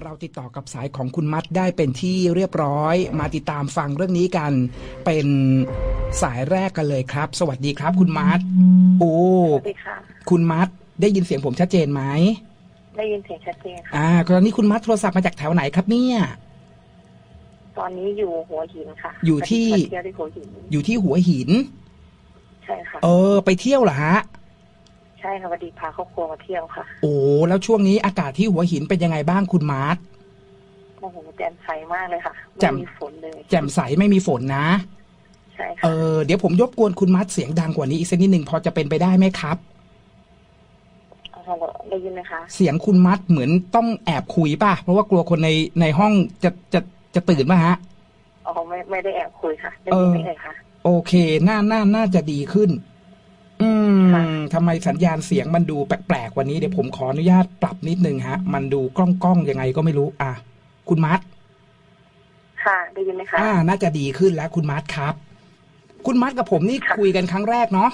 เราติดต่อกับสายของคุณมัดได้เป็นที่เรียบร้อย มาติดตามฟังเรื่องนี้กัน เป็นสายแรกกันเลยครับ สวัสดีครับ คุณมัดโอ้สวัสดีค่ะคุณมัดได้ยินเสียงผมชัดเจนไหมได้ยินเสียงชัดเจนค่ะอ่าตอนนี้คุณมัดโทรศัพท์มาจากแถวไหนครับเนี่ยตอนนี้อยู่หัวหินค่ะ อยู่ที่ไปเที่ยวที่หัวหินอยู่ที่หัวหิน ใช่ค่ะเออ ไปเที่ยวเหรอฮะ ใช่ค่ะวันดีพาครอบครัวมาเที่ยวค่ะ โอ้แล้วช่วงนี้อากาศที่หัวหินเป็นยังไงบ้างคุณมัดโอ้โหแจ่มใสมากเลยค่ะแจ่ไม่มมีฝนเลยแจ่มใสไม่มีฝนนะ ใช่เอค่ะอเดี๋ยวผมยบกวนคุณมัดเสียงดังกว่านี้อีกสักนิดหนึ่งพอจะเป็นไปได้ไหมครับฮัลโหลได้ยินไหมคะเสียงคุณมัดเหมือนต้องแอบคุยป่ะ เพราะว่ากลัวคนในในห้องจะจะจะตื่นป่ะฮะอ๋อไม่ไม่ได้แอบคุยค่ะได้เอยินอไหมเอ่ยคะโอเคน่าน่าน่าจะดีขึ้น อืมค่ะทำไมสัญญาณเสียงมันดูแปลกๆวันนี้เดี๋ยวผมขออนุญาตปรับนิดนึงฮะ มันดูกล้องกล้องๆยังไงก็ไม่รู้ อะ คุณมัดค่ะได้ยินไหมคะอ่า น่าจะดีขึ้นแล้ว คุณมัดครับ คุณมัดกับผมนี่ค่ะคุยกันครั้งแรกเนาะ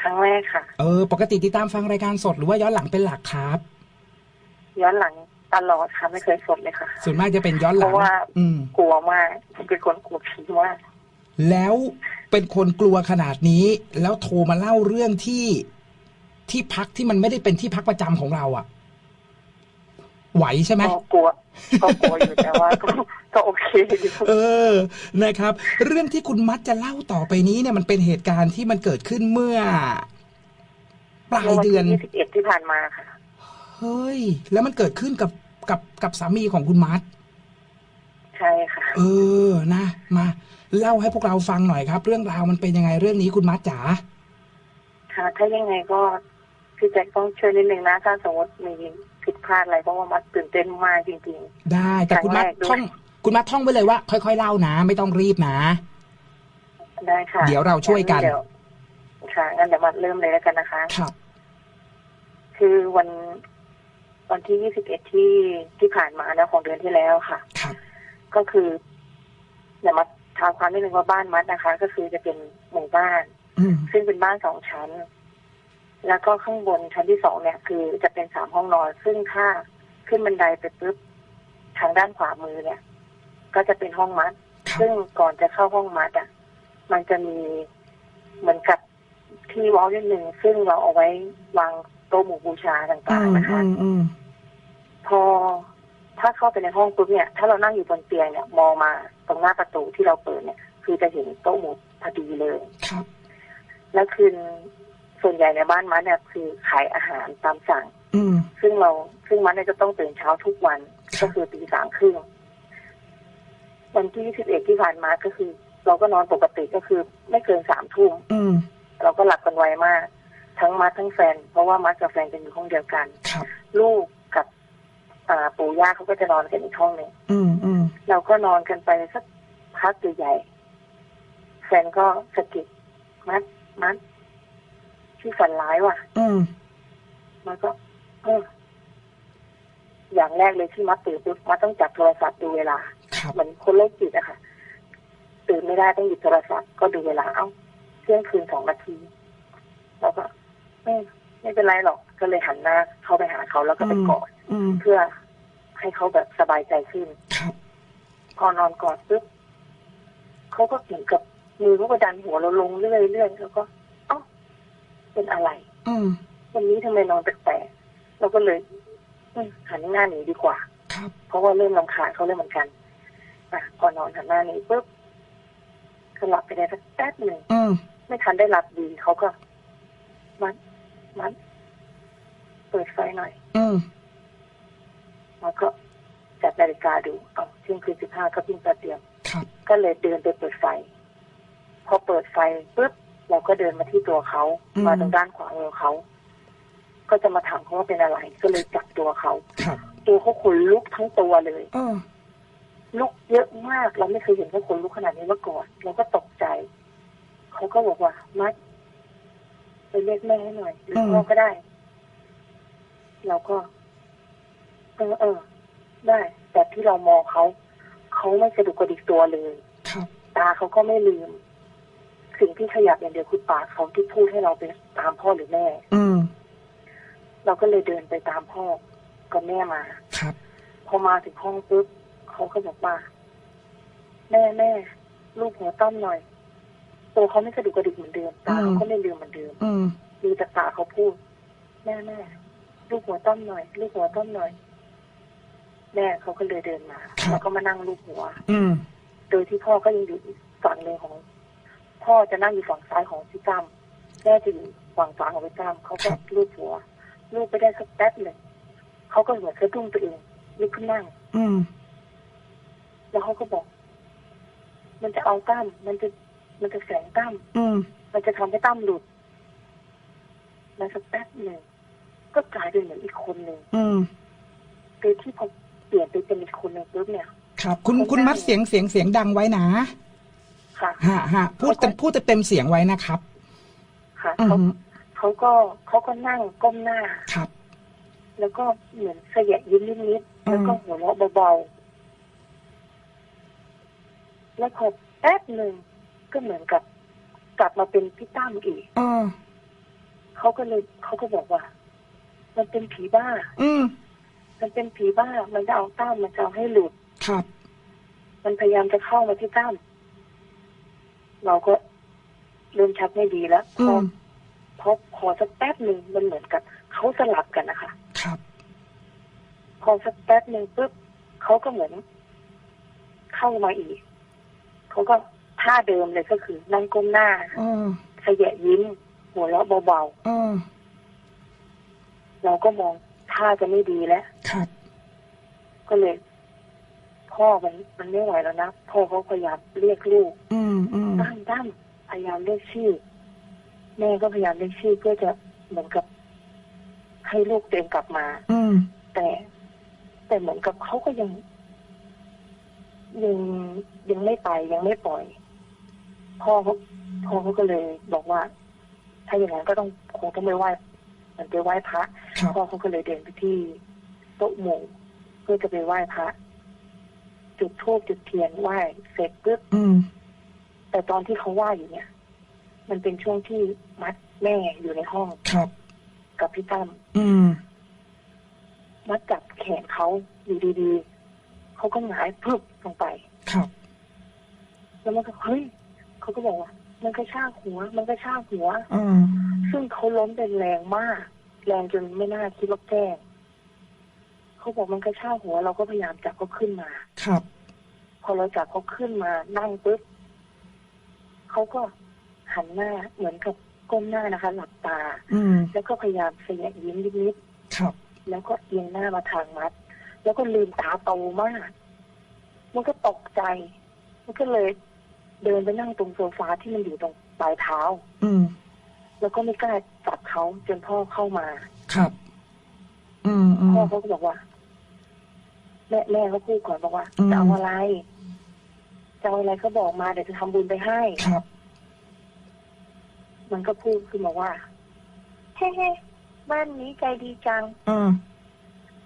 ครั้งแรกค่ะ เออ ปกติติดตามฟังรายการสดหรือว่าย้อนหลังเป็นหลักครับ ย้อนหลังตลอดค่ะ ไม่เคยสดเลยค่ะ ส่วนมากจะเป็นย้อนหลังเพราะว่า อืมกลัวมากผมเป็นคนกลัวผีมากแล้ว เป็นคนกลัวขนาดนี้ แล้วโทรมาเล่าเรื่องที่ที่พักที่มันไม่ได้เป็นที่พักประจำของเราอะไหวใช่ไหมก็กลัวก็กลัวอยู่แต่ว่าก็ก็โอเคอยู่เออนะครับ เรื่องที่คุณมัดจะเล่าต่อไปนี้เนี่ยมันเป็นเหตุการณ์ที่มันเกิดขึ้นเมื่อปลายเดือนมื่วันที่21ที่ผ่านมาค่ะเฮ้ย แล้วมันเกิดขึ้นกับกับกับสามีของคุณมัดใช่ค่ะ เออนะมาเล่าให้พวกเราฟังหน่อยครับ เรื่องราวมันเป็นยังไงเรื่องนี้คุณมัดจ๋าค่ะ ถ้ายังไงก็พี่แจ็คต้องช่วยนิดนึงนะถ้าสมมติมีผิดพลาดอะไรเพราะว่ามัดตื่นเต้นมากจริงได้แต่คุณมัดครั้งแรกด้วยท่องคุณมัดท่องไว้เลยว่า ค่อยๆเล่านะ ไม่ต้องรีบนะๆได้ค่ะ เดี๋ยวเราช่วยกันเดี๋ค่ะงั้นเดี๋ยวมัดเริ่มเลยแล้วกันนะคะครับคือวันวันที่21ที่ที่ผ่านมานะของเดือนที่แล้วค่ะครับ ก็คือเดี๋ยวมาทาความนิดนึงว่าบ้านมัดนะคะ ก็คือจะเป็นหมู่บ้านอืมซึ่งเป็นบ้านสองชั้น แล้วก็ข้างบนชั้นที่สองเนี่ย คือจะเป็นสามห้องนอน ซึ่งถ้าขึ้นบันไดไปปุ๊บทางด้านขวามือเนี่ย ก็จะเป็นห้องมัดครับซึ่งก่อนจะเข้าห้องมัดอะ มันจะมีเหมือนกับที่วอลนิดหนึ่งซึ่งเราเอาไว้วางโต๊ะหมู่บูชาอืต่างมๆนะคะอืมอืมพอ ถ้าเข้าไปในห้องปุ๊บเนี่ย ถ้าเรานั่งอยู่บนเตียงเนี่ย มองมาตรงหน้าประตูที่เราเปิดเนี่ย คือจะเห็นโต๊ะหมู่พอดีเลยครับแล้วคืนส่วนใหญ่ในบ้านมัดเนี่ยคือขายอาหารตามสั่ง อืมซึ่งเราซึ่งมัดเนี่ยจะต้องตื่นเช้าทุกวันครัก็บคือตีสามครึ่งวันที่สิบเอ็ดที่ผ่านมาก็คือ เราก็นอนปกติก็คือ ไม่เกินสามทุ่มอืมเราก็หลับกันไวมาก ทั้งมัดทั้งแฟน เพราะว่ามัดกับแฟนจะอยู่ห้องเดียวกันครับลูกกับอ่า ปู่ย่าเขาก็จะนอนกันอีกห้องหนึ่งอืมอืมเราก็นอนกันไปสักพักใหญ่ๆแฟนก็สะกิดมัดมัดที่ฝันร้ายว่ะ อืมมันก็เอออย่างแรกเลยที่มัดตื่นปุ๊บมัดต้องจับโทรศัพท์ดูเวลาครับเหมือนคนโรคจิตอะค่ะ ตื่นไม่ได้ต้องหยิบโทรศัพท์ก็ดูเวลาเอ้าเที่ยงคืนสองนาที แล้วก็เออ ไม่เป็นไรหรอกก็เลยหันหน้าเข้าไปหาเขาแล้วก็ไปกอดอืมเพื่อให้เขาแบบสบายใจขึ้นครับพอนอนกอดปุ๊บเขาก็ถึงกับมือเขาก็ดันหัวเราลงเรื่อยเรื่อยๆแล้วก็เอ้าเป็นอะไร อืมวันนี้ทำไมนอนแปลกๆเราก็เลยอืมหันหน้าหนีดีกว่าครับเพราะว่าเริ่มลำคาญเขาเริ่มเหมือนกันอะพอนอนหันหน้าหนีปุ๊บก็หลับไปได้สักแป๊บหนึ่งอืมไม่ทันได้หลับดีเขาก็มัน มันเปิดไฟหน่อย อืมแล้วก็จับนาฬิกาดูเอ๋อเที่ยงคืนสิบห้าก็พิ่งแป๊บเดียวครับก็เลยเดินไปเปิดไฟ พอเปิดไฟปุ๊บเราก็เดินมาที่ตัวเขาอืมมาตรงด้านขวามือเขา ก็จะมาถามเขาว่าเป็นอะไร ก็เลยจับตัวเขาครับตัวเขาขนลุกทั้งตัวเลยเออลุกเยอะมากเราไม่เคยเห็นเขาขนลุกขนาดนี้มาก่อนเราก็ตกใจเขาก็บอกว่ามัด ไปเรียกแม่ให้หน่อยหรืออืมพ่อก็ได้ เราก็ เออเออได้ แต่ที่เรามองเขา เขาไม่กระดุกกระดิกตัวเลยครับตาเขาก็ไม่ลืม สิ่งที่ขยับอย่างเดียวคือปากเขาที่พูดให้เราไปตามพ่อหรือแม่ อืมเราก็เลยเดินไปตามพ่อกับแม่มาครับอมาถึงห้องปุ๊บเขาก็บอกว่าแม่แม่ลูกหัวต้อมหน่อย ตัวเขาไม่กระดุกกระดิกเหมือนเดิมตาเขาก็ไม่ลืมเหมือนเดิมอืมดูแต่ตาเขาพูด แม่แม่ลูกหัวต้อมหน่อยลูกหัวต้อมหน่อย แม่เขาก็เลยเดินมาแล้วก็มานั่งลูกหัว อืมโดยที่พ่อก็ยังอยู่อีกฝั่งหนึ่งของ พ่อจะนั่งอยู่ฝั่งซ้ายของพี่ตั้มแม่จะอยู่ฝั่งขวาของพี่ตั้มเขาก็ลูกหัวลูกไปได้สักแป๊บหนึ่งเขาก็เหมือนกระตุ้งตัวเองลุกขึ้นนั่ง อืมแล้วเขาก็บอก มันจะเอาตั้มมันจะ มันจะแสงตั้มอืม มันจะทำให้ตั้มหลุด แล้วสักแป๊บหนึ่งก็กลายเป็นเหมือนอีกคนหนึ่งอืมโดยที่พอเปลี่ยนไปเป็นอีกคนหนึ่งปุ๊บเนี่ย ครับ คุณคุณมัดเสียงเสียงเสียงดังไว้นะค่ะฮะฮะพูดเต็มพูดเต็มเสียงไว้นะครับ ค่ะอืเขามเขาก็เขาก็นั่งก้มหน้าครับ แล้วก็เหมือนเสยะยิ้มนิดๆอืมแล้วก็หัวเราะเบาๆแล้วพอแป๊บหนึ่ง ก็เหมือนกับกลับมาเป็นพี่ตั้มอีกเออเขาก็เลยเขาก็บอกว่า มันเป็นผีบ้า อืมมันเป็นผีบ้า มันจะเอาตั้มมันจะเอาให้หลุดครับ มันพยายามจะเข้ามาที่ตั้มเราก็เริ่มชักไม่ดีแล้วพอือมพอพอสักแป๊บหนึ่งมันเหมือนกับเขาสลับกันนะคะครับ พอสักแป๊บหนึ่งปุ๊บเขาก็เหมือนเข้ามาอีกเขาก็ ท่าเดิมเลยก็คือ นั่งก้มหน้าเออขยะยิ้ม หัวเราะเบาเออๆเราก็มองท่าจะไม่ดีแล้วครับก็เลย พ่อมันมันไม่ไหวแล้วนะพ่อเขาพยายามเรียกลูกอืมอืมตั้มตั้มพยายามเรียกชื่อ แม่ก็พยายามเรียกชื่อเพื่อจะเหมือนกับ ให้ลูกเต็มกลับมา อืมแต่ แต่เหมือนกับเขาก็ยังยังยังไม่ไปยังไม่ปล่อย พ่อเขาพ่อเขาก็เลยบอกว่า ถ้าอย่างนั้นก็ต้องคงต้องไปไหว้เหมือนไปไหว้พระครับพ่อเขาก็เลยเดินไปที่โต๊ะหมู่เพื่อจะไปไหว้พระจุดธูปจุดเทียนไหว้เสร็จปุ๊บอืมแต่ตอนที่เขาไหว้อยู่เนี่ย มันเป็นช่วงที่มัดแม่อยู่ในห้องครับ กับพี่ตั้มอืมมัดจับแขนเขาอยู่ดีๆเขาก็หงายพึบลงไปครับ แล้วมันก็เฮ้ย เขาก็บอกว่า มันก็ชากหัว มันก็ชากหัวอืมซึ่งเขาล้มเป็นแรงมาก แรงจนไม่น่าคิดว่าแกล้งเขาบอกมันก็ชากหัว เราก็พยายามจับเขาขึ้นมา ครับ พอเราจับเขาขึ้นมานั่งปุ๊บเขาก็หันหน้าเหมือนกับก้มหน้านะคะ หลับตา อืมแล้วก็พยายามเสียะยิ้มนิดครับ ๆแล้วก็เอียงหน้ามาทางมัด แล้วก็ลืมตาโตมาก มันก็ตกใจ มันก็เลย เดินไปนั่งตรงโซฟาที่มันอยู่ตรงปลายเท้า อืม แล้วก็ไม่กล้าจับเขาจนพ่อเข้ามา ครับ อืมอืม พ่อเขาก็บอกว่า แม่แม่เขาพูดก่อนบอกว่าอืม จะเอาอะไรจะเอาอะไรก็บอกมาเดี๋ยวจะทำบุญไปให้ ครับ มันก็พูดขึ้นมาว่าเฮ้เฮ้บ้านนี้ใจดีจังเออ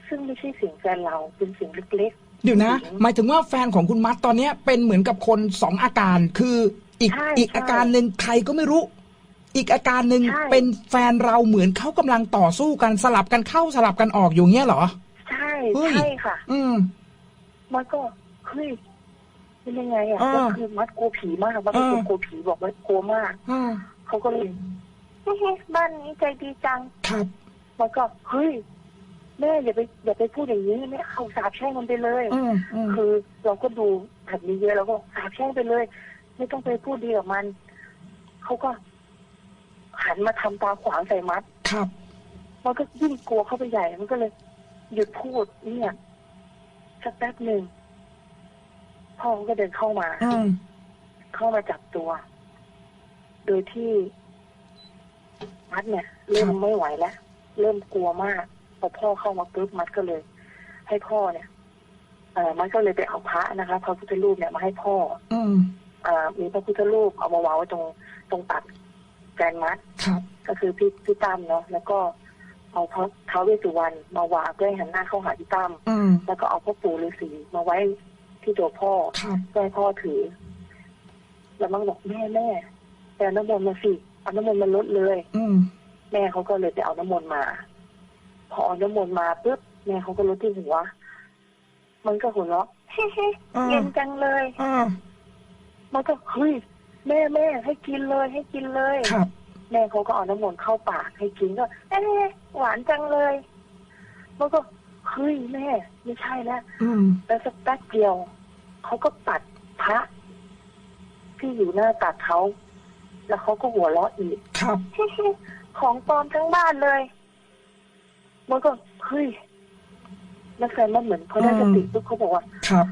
ซึ่งไม่ใช่เสียงแฟนเราเป็นเสียงเล็ก เดี๋ยวนะอืมหมายถึงว่าแฟนของคุณมัดตอนเนี้ยเป็นเหมือนกับคนสองอาการคืออีกใช่อีกใช่อาการหนึ่งใครก็ไม่รู้ อีกอาการหนึ่งใช่ เป็นแฟนเราเหมือนเขากำลังต่อสู้กันสลับกันเข้าสลับกันออกอยู่เงี้ยเหรอๆใช่เฮ้ย ใช่ค่ะ อืม มันก็เฮ้ยเป็นยังไงอะอ่าก็คือมัดกลัวผีมากมัดเป็นคนอ่ากลัวผีบอกว่ากลัวมากอ่าเขาก็เลยเฮ้เฮ้บ้านนี้ใจดีจัง ครับ มันก็เฮ้ย แม่อย่าไปอย่าไปพูดอย่างนี้ไม่เอาสาบแช่งมันไปเลย อืมอืมคือเราก็ดูแบบนี้เยอะแล้วก็สาบแช่งไปเลย ไม่ต้องไปพูดดีกับมันเขาก็หันมาทำตาขวางใส่มัด ครับ มันก็ยิ่งกลัวเข้าไปใหญ่ มันก็เลย หยุดพูดเนี่ยสักแป๊บหนึ่งพ่อก็เดินเข้ามา อืมเข้ามาจับตัว โดยที่มัดเนี่ย เริ่มไม่ไหวแล้ว เริ่มกลัวมากพ อพ่อเข้ามาปุ๊บมัดก็เลย ให้พ่อเนี่ยเอ่อมันก็เลยไปเอาพระนะคะพระพุทธรูปเนี่ยมาให้พ่อ อืมเอ่อมีพระพุทธรูปเอามาวางไว้ตรงตรงตัดแกนมัดครับ ก็คือพี่พี่ตั้มเนาะแล้วก็เอาพระท้าวเวสสุวรรณมาวางเพื่อให้หันหน้าเข้าหาพี่ตั้มอืมแล้วก็เอาพ่อปู่ฤาษีมาไว้ที่ตัวพ่อ ครับเพื่อให้พ่อถือ แล้วมันก็บอกแม่แม่แต่น้ำมนต์มาสิเอาน้ำมนต์มาลดเลย อืมแม่เขาก็เลยไปเอาน้ำมนต์มา พอเอาน้ำมนต์มาปุ๊บแม่เขาก็ลดที่หัว มันก็หัวเราะเฮ้เฮ้อ่าเย็นจังเลยอ่ามันก็เฮ้ยแม่แม่ให้กินเลยให้กินเลยครับแม่เขาก็เอาน้ำมนต์เข้าปากให้กินก็เอ๊ะหวานจังเลยมันก็เฮ้ยแม่ไม่ใช่แล้วอืมแล้วสักแป๊บเดียวเขาก็ปัดพระที่อยู่หน้าตักเขาแล้วเขาก็หัวเราะอีกครับของปลอมทั้งบ้านเลย มันก็เฮ้ยแล้วแฟนมันเหมือนเขาได้สติปุ๊บเขาบอกว่า ครับ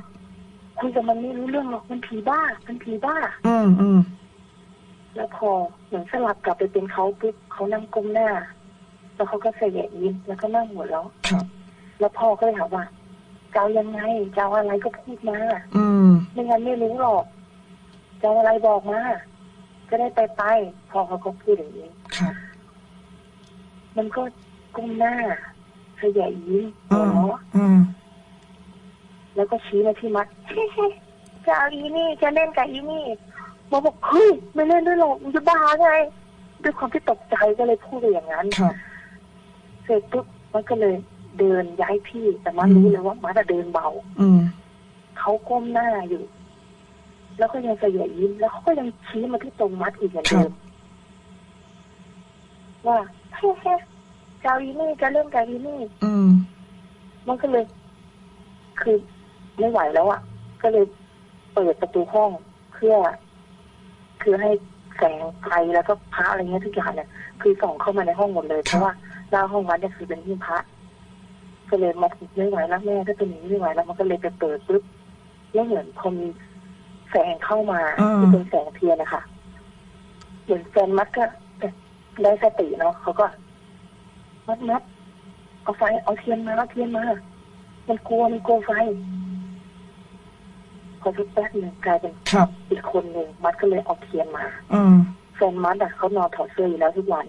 คุยกับมันไม่รู้เรื่องหรอกมันผีบ้า มันผีบ้า อืมอืมแล้วพอเหมือนสลับกลับไปเป็นเขาปุ๊บเขานั่งก้มหน้า แล้วเขาก็เสยยิ้มแล้วก็นั่งหัวเราะครับแล้วพ่อก็เลยถามว่าจะเอายังไงจะเอาอะไรก็พูดมาอืมไม่งั้นไม่รู้หรอกจะเอาอะไรบอกมาจะได้ไปไปพ่อเขาก็พูดอย่างนี้ครับมันก็ ก้มหน้าเสยยิ้มหัอ่าวเราะอ่าแล้วก็ชี้มาที่มัดจะเอาอีนี่จะเล่นกับอีนี่หมอบอกเฮ้ยไม่เล่นด้วยหรอกมึงจะบ้าไงด้วยความที่ตกใจก็เลยพูดไปอย่างนั้นครับเสร็จปุ๊บมันก็เลยเดินย้ายที่แต่มันรู้เลยว่ามันจะเดินเบา อืมเขาก้มหน้าอยู่ แล้วก็ยังเสยยิ้ม แล้วเขาก็ยังชี้มาที่ตรงมัดอีกเหมือนเดิมว่าเฮ้ เฮ้จะเอาอีนี่จะเล่นกับอีนี่อืม มันก็เลย คือไม่ไหวแล้วอะ่ะ ก็เลยเปิดประตูห้องเพื่อ คือให้แสงไฟแล้วก็พระอะไรเงี้ยทุกอย่างเนี่ยคือส่องเข้ามาในห้องหมดเลยเพราะว่าหน้าห้องวัดเนี่ยคือเป็นที่พระก็เลยมาไม่ไหวแล้วแม่ถ้าเป็นอย่างนี้ไม่ไหวแล้วมันก็เลยไปเปิดปุ๊บแล้วเหมือนพอมีแสงเข้ามาอ่าที่เป็นแสงเทียนนะคะเหมือนแฟนมัดก็ได้สติเนาะเขาก็ มัดมัดเอาไฟเอาเทียนมาเอาเทียนมา มันกลัวมันกลัวไฟพอสักแป๊บหนึ่งกลายเป็นครับอีกคนหนึ่งมัดก็เลยเอาเทียนมาอืมแฟนมัดอะเขานอนถอดเสื้ออยู่แล้วทุกวัน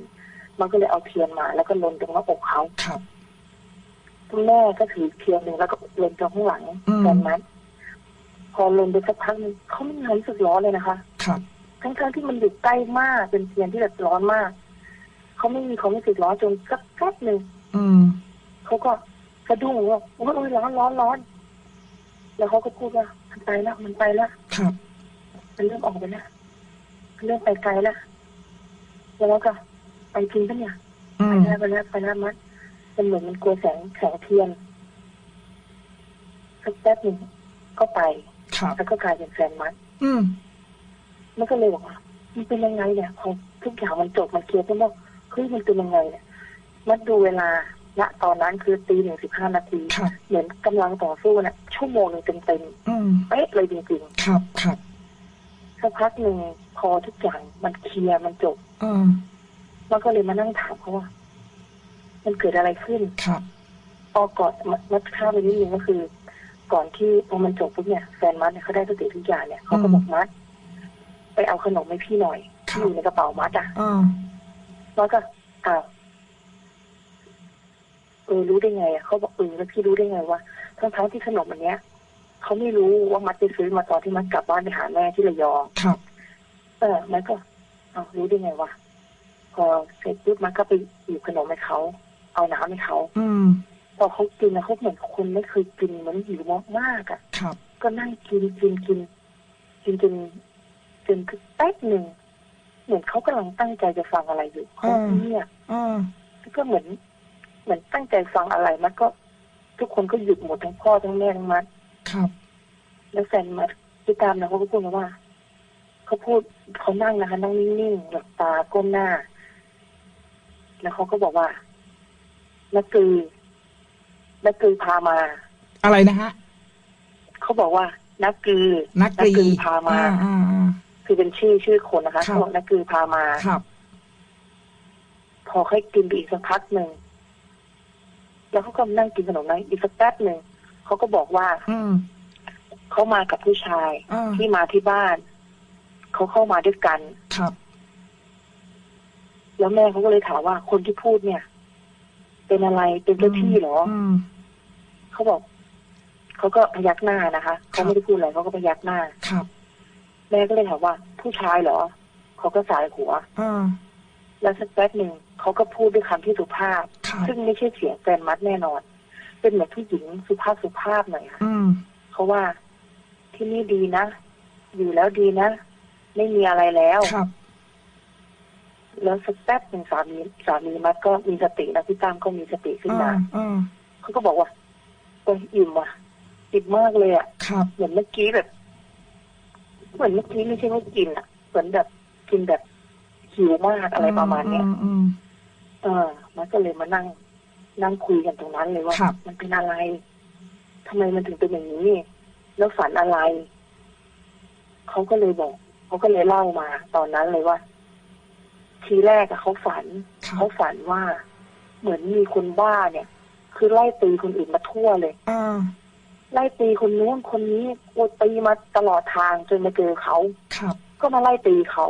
มันก็เลยเอาเทียนมา แล้วก็ลนตรงหน้าอกเขาครับคุณแม่ก็ถือเทียนหนึ่งแล้วก็ลนตรงข้างหลังอืมแฟนมัดพอลนไปสักพักหนึงเขาไม่มีความรู้สึกร้อนเลยนะคะ ครับทั้งๆที่มันอยู่ใกล้มากเป็นเทียนที่แบบร้อนมาก เขาไม่มีความรู้สึกร้อนจนสักแป๊บหนึ่งอืมเขาก็สะดุ้งว่าโอ้ยโอ้ยร้อนร้อนร้อนแล้วเขาก็พูดว่ามันไปแล้วมันไปแล้วครับมันเริ่มออกไปแล้วมันเริ่มไปไกลแล้วแล้วเราก็ไปจริงปะเนี่ยอืไปมแล้วไปแล้วไปแล้วมันมันเหมือนมันกลัวแสงแสงเทียนสักแป๊บหนึ่งก็ไปครับแล้วก็กลายเป็นแฟนมันอืมมันก็เลยบอกว่ามันเป็นยังไงเนี่ยพอทุกอย่างมันจบมันเคลียร์ปุ๊บว่า เฮ้ยมันเป็นยังไงเนี่ยมันดูเวลาณตอนนั้นคือตีหนึ่งสิบห้านาทีครับเหมือนกำลังต่อสู้น่ะ ชั่วโมงหนึ่งเต็มอืมๆเป๊ะเลยจริงครับครับๆสักพักหนึ่งพอทุกอย่างมันเคลียร์มันจบอืมมันก็เลยมานั่งถามเขาว่า มันเกิดอะไรขึ้นครับพอก่อนมัดมัดข้ามไปนิดนึงก็คือ ก่อนที่พอมันจบปุ๊บเนี่ยแฟนมัดเนี่ยเขาได้สติทุกอย่างเนี่ยเขาก็บอกมัด ไปเอาขนมให้พี่หน่อยครัที่บอยู่ในกระเป๋ามัดอะอ่า แล้วก็อ้าวเออรู้ได้ไงอะเขาบอกเออแล้วพี่รู้ได้ไงว่าทั้งทั้งๆที่ขนมอันเนี้ยเขาไม่รู้ว่ามัดไปซื้อมาตอนที่มัดกลับบ้านไปหาแม่ที่ระยองครับเออมันก็เอารู้ได้ไงวะพอเสร็จปุ๊บมันก็ไปหยิบขนมให้เขาเอาน้ำให้เขาอืมพอเขากินนะเขาเหมือนคนไม่เคยกินเหมือนหิวมากๆอะครับ ก็นั่งกินกินกินกินจนจนคือแป๊บหนึ่ง เหมือนเขากำลังตั้งใจจะฟังอะไรอยู่เขาเงียบอ่าแล้วก็เหมือนเหมือนตั้งใจฟังอะไรมันก็ ทุกคนก็หยุดหมดทั้งพ่อทั้งแม่ทั้งมัดครับ แล้วแฟนมัดที่ตามนะเขาก็พูดมาว่าเขาพูดเขานั่งนะคะนั่งนิ่งๆหลับตาก้มหน้า แล้วเขาก็บอกว่านักกือนักกือพามา อะไรนะฮะเขาบอกว่านักกือนักกรีนักกรีพามาอ่อ่าอ่า คือเป็นชื่อชื่อคนนะคะครับ เขาบอกนักกือพามา ครับ พอค่อยกินไปอีกสักพักหนึ่ง แล้วเขาก็นั่งกินขนมนั้นอีกสักแป๊บหนึ่งเขาก็บอกว่าอืมเขามากับผู้ชายอ่าที่มาที่บ้าน เขาเข้ามาด้วยกัน ครับ แล้วแม่เขาก็เลยถามว่าคนที่พูดเนี่ย เป็นอะไรเป็นเจ้าที่เหรออืมเขาบอกเขาก็พยักหน้านะคะครัเขาบไม่ได้พูดอะไรเขาก็พยักหน้า ครับ แม่ก็เลยถามว่า ผู้ชายเหรอเขาก็สายหัวอ่าแล้วสักแป๊บหนึ่งเขาก็พูดด้วยคำที่สุภาพครับซึ่งไม่ใช่เสียงแฟนมัดแน่นอน เป็นเหมือนผู้หญิงสุภาพสุภาพหน่อยค่ะอืมเขาว่าที่นี่ดีนะ อยู่แล้วดีนะ ไม่มีอะไรแล้วครับแล้วสักแป๊บหนึ่งสามีสามีมัดก็มีสตินะพี่ตามก็มีสติขึ้นมาอ่าอ่าเขาก็บอกว่าโอ้ยอิ่มว่ะอิ่มมากเลยอะครับเหมือนเมื่อกี้แบบ เหมือนเมื่อกี้ไม่ใช่ว่ากินอะเหมือนแบบกินแบบหิวมากอะไรประมาณเนี้ยอือืมเออ มันก็เลยมานั่ง นั่งคุยกันตรงนั้นเลยว่าครับมันเป็นอะไรทำไมมันถึงเป็นอย่างนี้ แล้วฝันอะไร เขาก็เลยบอก เขาก็เลยเล่ามา ตอนนั้นเลยว่า ทีแรกอะเขาฝันครับเขาฝันว่า เหมือนมีคนบ้าเนี่ย คือไล่ตีคนอื่นมาทั่วเลยอ่า ไล่ตีคนนู้นคนนี้โอตีมาตลอดทางจนมาเจอเขาครับ ก็มาไล่ตีเขา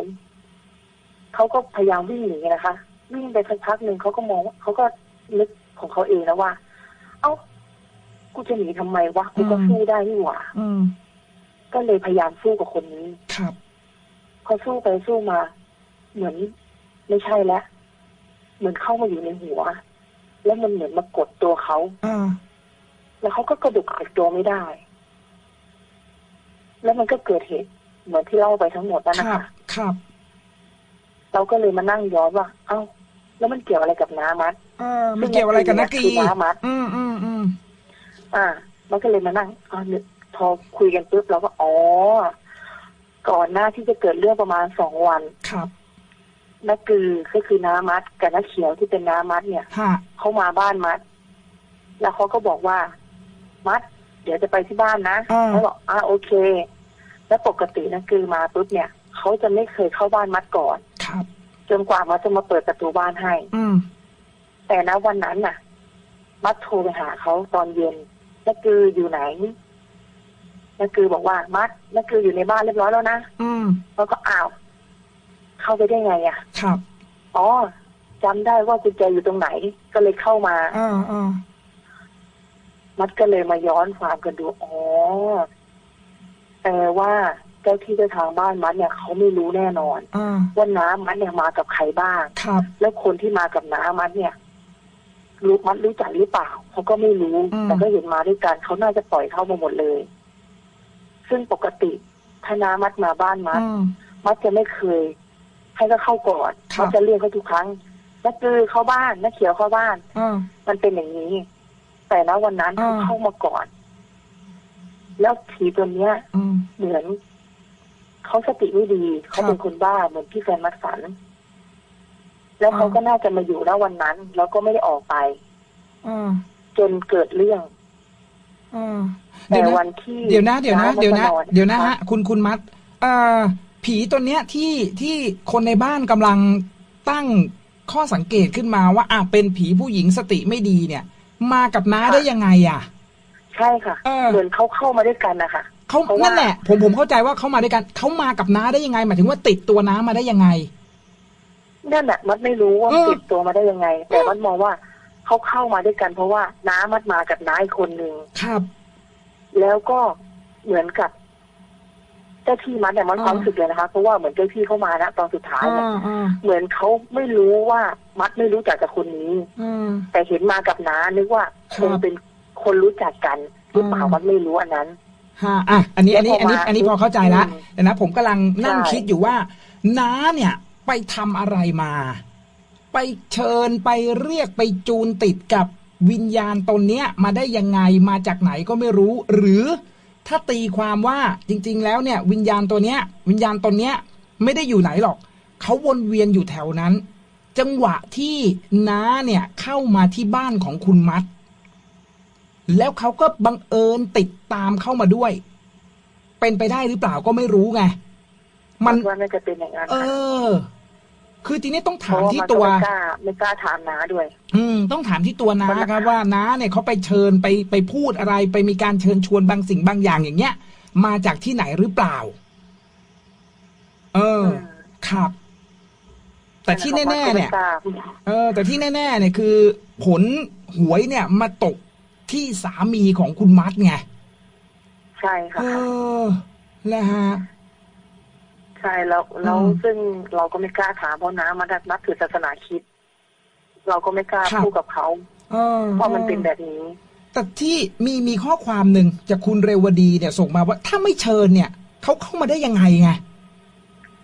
เขาก็พยายามวิ่งหนีนะคะ วิ่งไปสักพักหนึ่งเขาก็มองว่าเขาก็นึกของเขาเองแล้วว่า เอ้ากูจะหนีทำไมวะกูก็อืมสู้ได้นี่หว่าอืมก็เลยพยายามสู้กับคนนี้ครับพอสู้ไปสู้มา เหมือนไม่ใช่แล้วเหมือนเข้ามาอยู่ในหัว แล้วมันเหมือนมากดตัวเขาอ่า แล้วเขาก็กระดุกกระดิกตัวไม่ได้ แล้วมันก็เกิดเหตุเหมือนที่เล่าไปทั้งหมดนั่นคนะรับคะครับ เราก็เลยมานั่งย้อนว่า เอ้า แล้วมันเกี่ยวอะไรกับน้ามัดอ่ามันเกี่ยวอะไรกับนักกีคือน้ามัด อืมอืมอืมอ่า มันก็เลยมานั่งอ่านึกพอคุยกันปุ๊บเราก็อ๋อ ก่อนหน้าที่จะเกิดเรื่องประมาณสองวัน ครับนักกือก็คือน้ามัดกับนักเขียวที่เป็นน้ามัดเนี่ยฮะเขามาบ้านมัด แล้วเขาก็บอกว่า มัด เดี๋ยวจะไปที่บ้านนะอ่า เขาบอกอ่าโอเค แล้วปกตินักกือมาปุ๊บเนี่ยเขาจะไม่เคยเข้าบ้านมัดก่อน ครับ จนกว่ามัดจะมาเปิดประตูบ้านให้ อืม แต่ณวันนั้นน่ะ มัดโทรไปหาเขาตอนเย็นนักกืออยู่ไหนนักกือบอกว่ามัดนักกืออยู่ในบ้านเรียบร้อยแล้วนะอืม แล้วก็อ้าว เข้าไปได้ไงอะครับ อ๋อจำได้ว่ากุญแจอยู่ตรงไหน ก็เลยเข้ามา อ่าอ่า มัดก็เลยมาย้อนความกันดูอ๋อแปลว่าเจ้าที่เจ้าทางบ้านมัดเนี่ยเขาไม่รู้แน่นอนอ่าว่าน้ามัดเนี่ยมากับใครบ้างครับแล้วคนที่มากับน้ามัดเนี่ยรู้มัดรู้จักหรือเปล่าเขาก็ไม่รู้อืมแต่ก็เห็นมาด้วยกันเขาน่าจะปล่อยเข้ามาหมดเลย ซึ่งปกติถ้าน้ามัดมาบ้านมัดอืมมัดจะไม่เคย ให้ก็เข้าก่อนครับมัดจะเรียกเขาทุกครั้งนักกือเข้าบ้านนักเขียวเข้าบ้านอ่ามันเป็นอย่างนี้ แต่ณวันนั้นอ่าเขาเข้ามาก่อน แล้วผีตัวเนี้ยอืมเหมือนเขาสติไม่ดี เขาครับเป็นคนบ้าเหมือนพี่แฟนมัดฝัน แล้วเขาอ่าก็น่าจะมาอยู่ณวันนั้น แล้วก็ไม่ได้ออกไปอ่าจนเกิดเรื่องอ่าแต่เดี๋ยวนะวันที่เดี๋ยวนะเดี๋ยวนะามัเดี๋ยวนะมาอเดี๋ยวนะฮะคุณคุณมัดอ่าผีตัวเนี้ยที่ที่คนในบ้านกำลังตั้งข้อสังเกตขึ้นมาว่าอะเป็นผีผู้หญิงสติไม่ดีเนี่ย มากับน้าได้ยังไงอะ ใช่ค่ะ เออ เหมือนเขาเข้ามาด้วยกันนะคะ เขาเพราะว่า นั่นแหละ ผมผมเข้าใจว่าเขามาด้วยกันเขามากับน้าได้ยังไงหมายถึงว่าติดตัวน้ามาได้ยังไง นั่นแหละมัดไม่รู้ว่าเออติดตัวมาได้ยังไง แต่มัดมองว่าเขาเข้ามาด้วยกัน เพราะว่าน้ามัดมากับน้าอีกคนหนึ่งครับ แล้วก็เหมือนกับ เจ้าที่มัดเนี่ยมันอ่าความรู้สึกเลยนะคะเพราะว่าเหมือนเจ้าที่เข้ามานะตอนสุดท้ายอ่าเนี่ยอ่าเหมือนเขาไม่รู้ว่ามัดไม่รู้จักกับคนนี้อ่าแต่เห็นมากับน้านึกว่าคครับงเป็นคนรู้จักกันหรือเปล่าอ่ามัมัดไม่รู้อันนั้นฮะอะอันนี้อันนี้อันนี้แล้วพอมาอันนี้พอเข้าใจละอืมแต่นะผมกำลังนั่งใช่คิดอยู่ว่าน้าเนี่ย ไปทำอะไรมา ไปเชิญไปเรียกไปจูนติดกับวิญญาณตนเนี้ย มาได้ยังไงมาจากไหนก็ไม่รู้ หรือ ถ้าตีความว่าจริง ๆ แล้วเนี่ย วิญญาณตัวเนี้ย วิญญาณตนเนี้ยไม่ได้อยู่ไหนหรอก เขาวนเวียนอยู่แถวนั้น จังหวะที่น้าเนี่ยเข้ามาที่บ้านของคุณมัด แล้วเขาก็บังเอิญติดตามเข้ามาด้วย เป็นไปได้หรือเปล่าก็ไม่รู้ไง มันว่าน่าจะเป็นอย่างนั้นเอค่ะอ คือทีนี้ต้องเพถามราะว่าที่มันตัก็วไม่กล้าไม่กล้าถามน้าด้วย อืมต้องถามที่ตัวน้ามันครับว่าน้าเนี่ยเขาไปเชิญไปไปพูดอะไร ไปมีการเชิญชวนบางสิ่งบางอย่างอย่างเงี้ย มาจากที่ไหนหรือเปล่า เออมครับ แต่ที่แน่ ๆ เนี่ยมัก็ไม่ทราบเออ แต่ที่แน่ ๆ เนี่ยคือ ผลหวยเนี่ยมาตกที่สามีของคุณมัดไง ใช่ค่ะ เออแล้วฮะใช่แล้วแล้วอืมซึ่งเราก็ไม่กล้าถามเพราะน้ามันนับถือศาสนาคริด เราก็ไม่กล้าครับพูดกับเขาเออว่ามันเป็นแบบนี้ แต่ที่มีมีข้อความหนึ่งจากคุณเรวดีเนี่ยส่งมาว่าถ้าไม่เชิญเนี่ยเขาเข้ามาได้ยังไงไง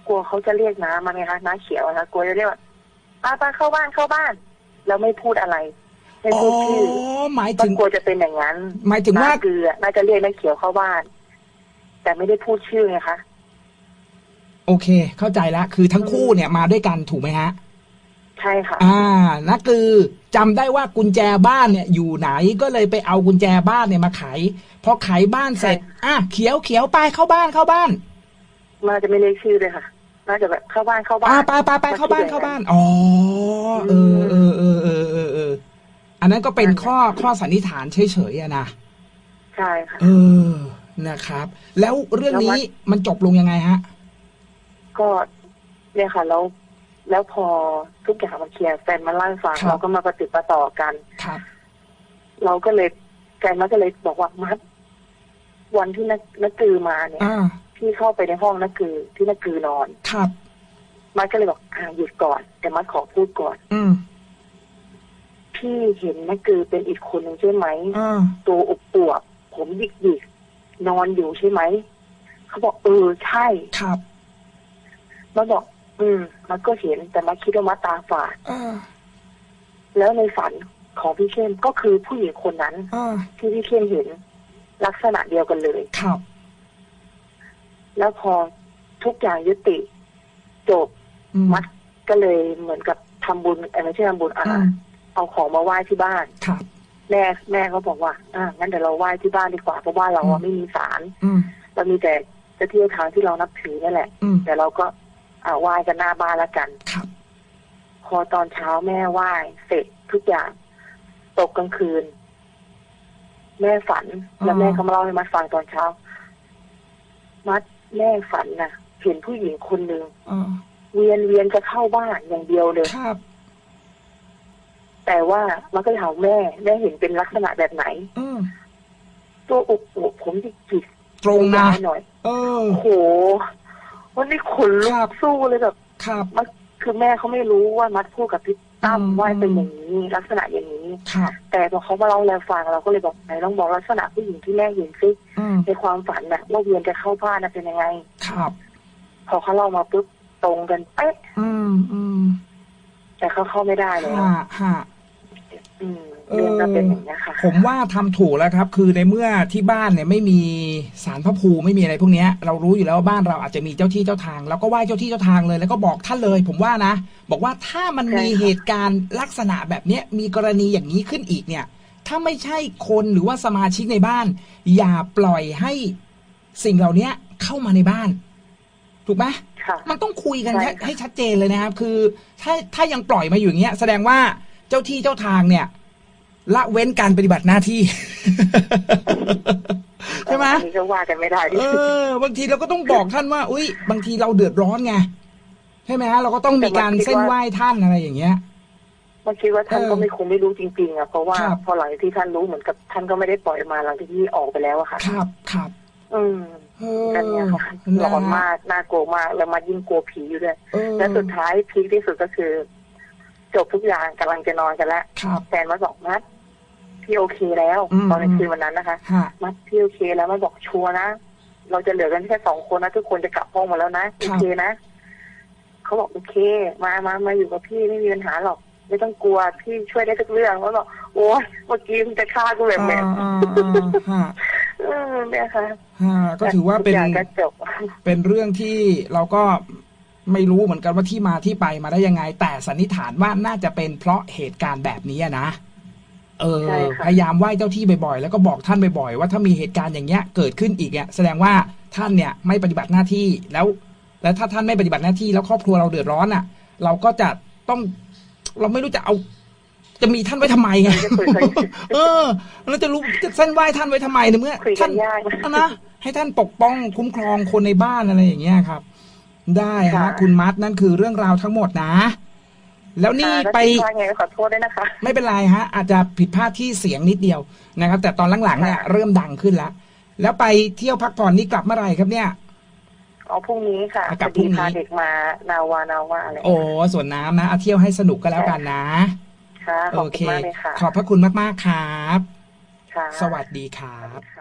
กลัวเขาจะเรียกน้ามาไงคะน้าเขียวนะคะกลัวจะเรียกว่าป้าป้าเข้าบ้านเข้าบ้านแล้วไม่พูดอะไร ไม่อ๋อพูดชื่อหมายก็ถึง กลัวจะเป็นอย่างนั้นหมายถึงว่า น้าเกลือน่าจะเรียกน้าเขียวเข้าบ้าน แต่ไม่ได้พูดชื่อไงคะ โอเค เข้าใจแล้วคือทั้งคู่เนี่ยมาด้วยกันถูกไหมฮะ ใช่ค่ะ อ่านะคือจำได้ว่ากุญแจบ้านเนี่ย อยู่ไหนก็เลยไปเอากุญแจบ้านเนี่ยมาไขพอไขบ้านเสร็จใช่อะเขียวเขียวไปเข้าบ้านเข้าบ้านน่าจะไม่เรียกชื่อเลยค่ะน่าจะแบบเข้าบ้านเข้าบ้าอ่านไปไปไปเข้าบ้านเข้าบ้าน อ๋อเออเออเออเออเออเอออันนั้นก็เป็นข้อข้อสันนิษฐานเฉยๆอะนะใช่ค่ะเออนะครับ แล้วเรื่องนี้มันจบลงยังไงฮะ ก็เนี่ยค่ะแล้วแล้วพอทุกอย่างมันเคลียร์แฟนมาเล่าให้ฟังครับ เราก็มาประติดประต่อกัน ครับ เราก็เลยแฟนมันก็เลยบอกว่ามัด วันที่นักนักกือมาเนี่ย อ่า พี่เข้าไปในห้องนักกือที่นักกือนอน ครับ มัดก็เลยบอกอ่าหยุดก่อน แต่มัดขอพูดก่อน อืมพี่เห็นนักกือเป็นอีกคนหนึ่งใช่ไหม อ่าตัวอบอวบผมหยิกหยิกๆนอนอยู่ใช่ไหม เขาบอกเออใช่ ครับ มัดบอก อืม มันก็เห็นแต่มัดคิดว่ามัดตาฝาดอ่าแล้วในฝันของพี่เข้มก็คือผู้หญิงคนนั้นอ่าที่พี่เข้มเห็นลักษณะเดียวกันเลยครับ แล้วพอทุกอย่างยุติจบอืมมัดก็เลยเหมือนกับทำบุญเออไม่ใช่ทำบุญอ่าอืมเอาของมาไหว้ที่บ้านครับแม่แม่ก็บอกว่า อ่างั้นเดี๋ยวเราไหว้ที่บ้านดีกว่าเพราะว่าเราอือะมไม่มีศาลอืมเรามีแต่เจ้าที่เจ้าทางที่เรานับถือนั่นแหละอืมแต่เราก็ อ่าไหว้กันหน้าบ้านละกัน ครับ พอตอนเช้าแม่ไหว้เสร็จทุกอย่างตกกลางคืน แม่ฝันแล้วแม่ก็มาเล่าให้มัดฟังตอนเช้า มัดแม่ฝันนะเห็นผู้หญิงคนหนึ่งอ่าเวียนเวียนจะเข้าบ้านอย่างเดียวเลยครับ แต่ว่ามันก็ถามแม่แม่เห็นเป็นลักษณะแบบไหนอืมตัวอุบอวบผมจิกจิกตรงนะยาวๆหน่อยเออโอ้โห วันนี้ขนลุครักบสู้เลยแบบครับมันคือแม่เขาไม่รู้ว่ามัดพูดกับพี่ตั้มอืมว่าเป็นอย่างนี้ลักษณะอย่างนี้ครับแต่พอเขามาเล่าให้เราฟังเราก็เลยบอกไหนลองบอกลักษณะผู้หญิงที่แม่เห็นซิอืมในความฝันน่ะว่าเวียนจะเข้าบ้านน่ะเป็นยังไง ครับ พอเขาเล่ามาปุ๊บตรงกันเป๊ะอืมอืมแต่เขาเข้าไม่ได้แล้วฮะฮะอืมเรื่องก็เป็นอย่างนี้ยค่ะ ผมว่าทำถูกแล้วครับ คือในเมื่อที่บ้านเนี่ยไม่มีสารพระภูมิไม่มีอะไรพวกเนี้ยเรารู้อยู่แล้วว่าบ้านเราอาจจะมีเจ้าที่เจ้าทางเราก็ไหว้เจ้าที่เจ้าทางเลย แล้วก็บอกท่านเลย ผมว่านะ บอกว่าถ้ามันมีใช่ค่ะเหตุการณ์ลักษณะแบบเนี้ยมีกรณีอย่างนี้ขึ้นอีกเนี่ย ถ้าไม่ใช่คนหรือว่าสมาชิกในบ้าน อย่าปล่อยให้สิ่งเหล่านี้เข้ามาในบ้าน ถูกไหมค่ะมันต้องคุยกันใช่ให้ค่ะให้ชัดเจนเลยนะครับ คือ ถ้าถ้ายังปล่อยมาอยู่อย่างเงี้ย แสดงว่าเจ้าที่เจ้าทางเนี่ย ละเว้นการปฏิบัติหน้าที่ใช่ไหมอันนี้ก็ว่ากันไม่ได้เออบางทีเราก็ต้องบอกท่านว่า อุ้ยบางทีเราเดือดร้อนไงใช่ไหมฮะเราก็ต้องมีการเส้นไหว้ท่านอะไรอย่างเงี้ยมันคิดว่าท่านเออก็ไม่คงไม่รู้จริงๆอะเพราะว่าครับพอหลังที่ท่านรู้เหมือนกับท่านก็ไม่ได้ปล่อยมาหลังที่ที่ออกไปแล้วอะค่ะ ครับครับ อืมเออนั่นเนี่ยค่ะหลอนมากน่ากลัวมากแล้วมายิ่งกลัวผีอยู่ด้วยเออและสุดท้ายพีคที่สุดก็คือ จบทุกอย่างกำลังจะนอนกันแล้วครับแฟนมาบอกมัด พี่โอเคแล้ว อืมตอนในคืนวันนั้นนะคะฮะมัดพี่โอเคแล้วมาบอกชัวร์นะ เราจะเหลือกันแค่สองคนนะ ทุกคนจะกลับห้องหมาแล้วนะโอเคนะเขาบอกโอเค มามามาอยู่กับพี่ไม่มีปัญหาหรอก ไม่ต้องกลัวพี่ช่วยได้ทุกเรื่องเขาบอกโอ้ยเมื่อกี้มันจะฆ่ากูแบบแบบอ่าอ่าอ่าฮะเออเนี่ยค่ะฮะก็ถือว่าเป็น ทุกอย่างก็จบ เป็นเรื่องที่เราก็ไม่รู้เหมือนกันว่าที่มาที่ไปมาได้ยังไง แต่สันนิษฐานว่าน่าจะเป็นเพราะเหตุการณ์แบบนี้อะนะ เออใช่ค่ะพยายามไหว้เจ้าที่บ่อยๆแล้วก็บอกท่านบ่อยๆว่าถ้ามีเหตุการณ์อย่างเงี้ยเกิดขึ้นอีกเนี่ยแสดงว่าท่านเนี่ยไม่ปฏิบัติหน้าที่แล้ว แล้วถ้าท่านไม่ปฏิบัติหน้าที่แล้วครอบครัวเราเดือดร้อนอะ เราก็จะต้องเราไม่รู้จะเอาจะมีท่านไว้ทำไมไงจะคุยกันเออ เราจะรู้จะเส้นไหว้ท่านไว้ทำไมในเมื่อคุยกัท่านนยากอะนะให้ท่านปกป้องคุ้มครองคนในบ้านอะไรอย่างเงี้ยครับ ได้ฮะค่ะคุณมัดนั่นคือเรื่องราวทั้งหมดนะ แล้วนี่ค่ะแล้วไปที่ว่าไงก็ขอโทษด้วยนะคะ ไม่เป็นไรฮะ อาจจะผิดพลาดที่เสียงนิดเดียวนะครับ แต่ตอนหลังๆเนี่ยค่ะเริ่มดังขึ้นแล้ว แล้วไปเที่ยวพักผ่อนนี่กลับเมื่อไหร่ครับเนี่ยอ๋อพรุ่งนี้ค่ะอะพกลัอบพรุ่ดีงนี้พาเด็กมานาวานาวาอะไรโอ้ส่วนน้ำนะเอาเที่ยวให้สนุกก็แล้วกันนะค่ะขอบโอเคคุณมากเลยค่ะขอบพระคุณมากๆครับค่ะสวัสดีครัสวัสบดีค่ะ